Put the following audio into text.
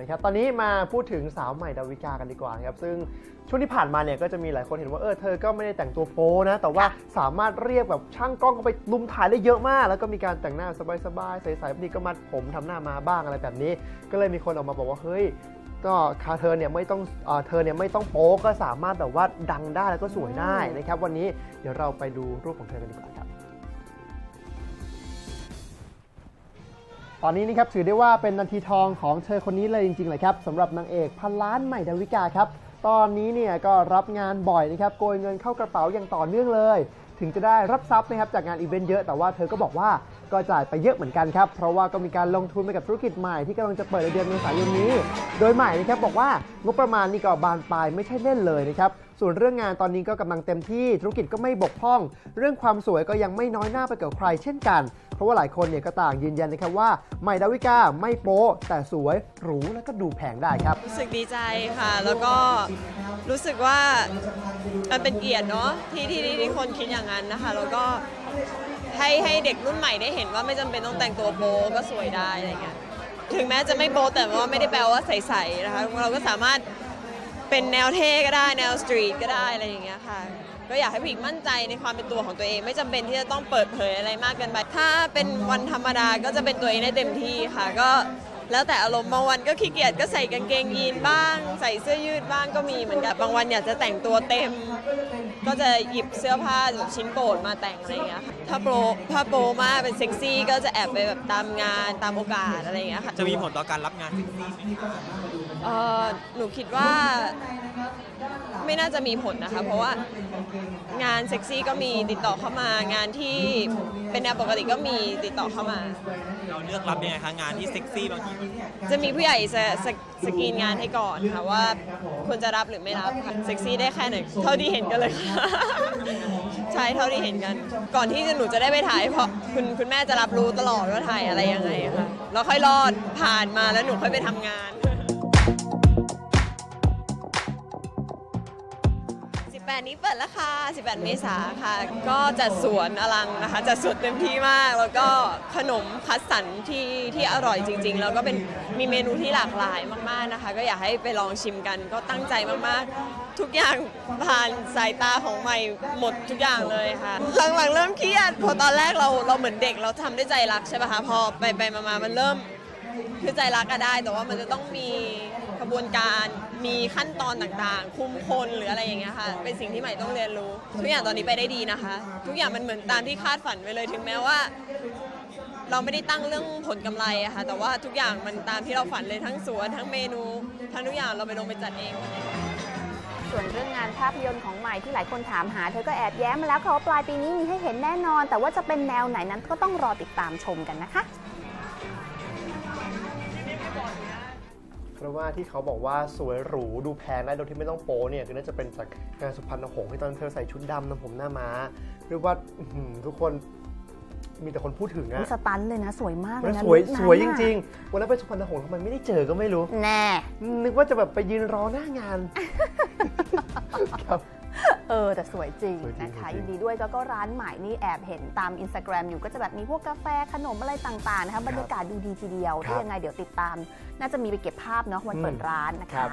นะครับตอนนี้มาพูดถึงสาวใหม่ดาวิกากันดีกว่านะครับซึ่งช่วงที่ผ่านมาเนี่ยก็จะมีหลายคนเห็นว่าเออเธอก็ไม่ได้แต่งตัวโป๊นะ แต่ว่าสามารถเรียกแบบช่างกล้องเข้าไปลุมถ่ายได้เยอะมาก แล้วก็มีการแต่งหน้าสบายๆใสๆบางทีก็มัดผมทำหน้ามาบ้างอะไรแบบนี้ ก็เลยมีคนออกมาบอกว่าเฮ้ยก็คาเธอเนี่ยไม่ต้องเอ่อเธอเนี่ยไม่ต้องโป๊ก็สามารถแบบว่าดังได้แล้วก็สวยได้นะครับวันนี้เดี๋ยวเราไปดูรูปของเธอกันดีกว่าครับ ตอนนี้นะครับถือได้ว่าเป็นนาทีทองของเธอคนนี้เลยจริงๆเลยครับสำหรับนางเอกพันล้านใหม่ดาวิกาครับ ตอนนี้เนี่ยก็รับงานบ่อยนะครับโกยเงินเข้ากระเป๋าอย่างต่อเนื่องเลย ถึงจะได้รับทรัพย์นะครับจากงานอีเวนต์เยอะแต่ว่าเธอก็บอกว่าก็จ่ายไปเยอะเหมือนกันครับ เพราะว่าก็มีการลงทุนไปกับธุรกิจใหม่ที่กำลังจะเปิดในเดือนเมษายนนี้ โดยใหม่นะครับบอกว่างบประมาณนี่ก็บานปลายไม่ใช่เล่นเลยนะครับ ส่วนเรื่องงานตอนนี้ก็กำลังเต็มที่ธุรกิจก็ไม่บกพร่อง เรื่องความสวยก็ยังไม่น้อยหน้าไปกับใครเช่นกัน ราะว่าหลายคนเนี่ยก็ต่างยืนยันนะครับว่าใหม่ดาวิกาไม่โป๊แต่สวยหรูแล้วก็ดูแพงได้ครับ รู้สึกดีใจค่ะ แล้วก็รู้สึกว่ามันเป็นเกียรติเนาะที่ที่ที่ทคนคิดอย่างนั้นนะคะ แล้วก็ให้ให้เด็กรุ่นใหม่ได้เห็นว่าไม่จำเป็นต้องแต่งตัวโป๊ก็สวยได้อะไรเงี้ยถึงแม้จะไม่โป๊แต่ว่าไม่ได้แปลว่าใสๆนะคะเราก็สามารถ เป็นแนวเท่ก็ได้แนวสตรีทก็ได้อะไรอย่างเงี้ยค่ะ ก็อยากให้ผู้หญิงมั่นใจในความเป็นตัวของตัวเอง ไม่จำเป็นที่จะต้องเปิดเผยอะไรมากเกินไป ถ้าเป็นวันธรรมดาก็จะเป็นตัวเองได้เต็มที่ค่ะ ก็ แล้วแต่อารมณ์บางวันก็ขี้เกียจก็ใส่กางเกงยีนบ้าง ใส่เสื้อยืดบ้างก็มีเหมือนกันบางวันอยากจะแต่งตัวเต็ม ก็จะหยิบเสื้อผ้าแบบชิ้นโปรดมาแต่งอะไรอย่างเงี้ยค่ะถ้าโปรถ้าโปรมากเป็นเซ็กซี่ก็จะแอบไปแบบตามงานตามโอกาสอะไรอย่างเงี้ยค่ะจะมีผลต่อการรับงานเซ็กซี่ไหมคะเอ่อหนูคิดว่าไม่น่าจะมีผลนะคะ เพราะว่างานเซ็กซี่ก็มีติดต่อเข้ามางานที่เป็นแนวปกติก็มีติดต่อเข้ามา เราเลือกรับยังไงคะงานที่เซ็กซี่บางทีจะมีผู้ใหญ่สสสกรีนงานให้ก่อนค่ะว่าควรจะรับหรือไม่รับค่ะเซ็กซี่ได้แค่ไหนเท่าที่เห็นกันเลยค่ะใช่เท่าที่เห็นกัน ก่อนที่หนูจะได้ไปถ่ายเพราะคุณคุณแม่จะรับรู้ตลอดว่าถ่ายอะไรยังไงค่ะแล้วค่อยรอดผ่านมาแล้วหนูค่อยไปทำงาน 18 นี้เปิดแล้วค่ะ 18 เมษาค่ะ ก็จัดสวนอลังนะคะ จัดสวนเต็มที่มาก แล้วก็ขนมคัดสรรที่ที่อร่อยจริง ๆ แล้วก็เป็นมีเมนูที่หลากหลายมากๆนะคะ ก็อยากให้ไปลองชิมกัน ก็ตั้งใจมากๆ ทุกอย่างผ่านสายตาของใหม่หมดทุกอย่างเลยค่ะ หลังๆ เริ่มเครียด พอตอนแรกเราเราเหมือนเด็กเราทำด้วยใจรักใช่ป่ะคะ พอไปไปมาๆมันเริ่มคือใจรักก็ได้ แต่ว่ามันจะต้องมี กระบวนการมีขั้นตอนต่างๆ คุมคนหรืออะไรอย่างเงี้ยค่ะ เป็นสิ่งที่ใหม่ต้องเรียนรู้ ทุกอย่างตอนนี้ไปได้ดีนะคะ ทุกอย่างมันเหมือนตามที่คาดฝันไว้เลยถึงแม้ว่า เราไม่ได้ตั้งเรื่องผลกำไรอะค่ะแต่ว่าทุกอย่างมันตามที่เราฝันเลยทั้งสวนทั้งเมนูทั้งทุกอย่างเราไปลงไปจัดเอง ส่วนเรื่องงานภาพยนตร์ของใหม่ที่หลายคนถามหา เธอก็แอบแย้มมาแล้วค่ะว่าปลายปีนี้มีให้เห็นแน่นอน แต่ว่าจะเป็นแนวไหนนั้นก็ต้องรอติดตามชมกันนะคะ เพราะว่าที่เขาบอกว่าสวยหรูดูแพงได้โดยที่ไม่ต้องโป๊เนี่ยคือน่าจะเป็นจากงานสุพรรณหงส์ที่ตอนเธอใส่ชุดดำทำผมหน้าม้าเรียกว่าอื้อหือทุกคนมีแต่คนพูดถึงนี่อะสตันเลยนะ สวยมากเลมัยนนะสวยลุคนั้นสวยจน่ะริงๆวันนั้นไปสุพรรณหงส์ทำไมไม่ได้เจอก็ไม่รู้ แน่ นึกว่าจะแบบไปยืนรอหน้างานครับ เออ แต่สวยจริงสวยจริงนะคะสวยจริงยินดีด้วยแล้วก็ร้านใหม่นี่แอบเห็นตามอินสตาแกรมอยู่ก็จะแบบมีพวกกาแฟขนมอะไรต่างๆนะคะบรรยากาศดูดีทีเดียวครับถ้ายังไงเดี๋ยวติดตาม น่าจะมีไปเก็บภาพเนาะวันเปิดอืมร้านนะครัคะบ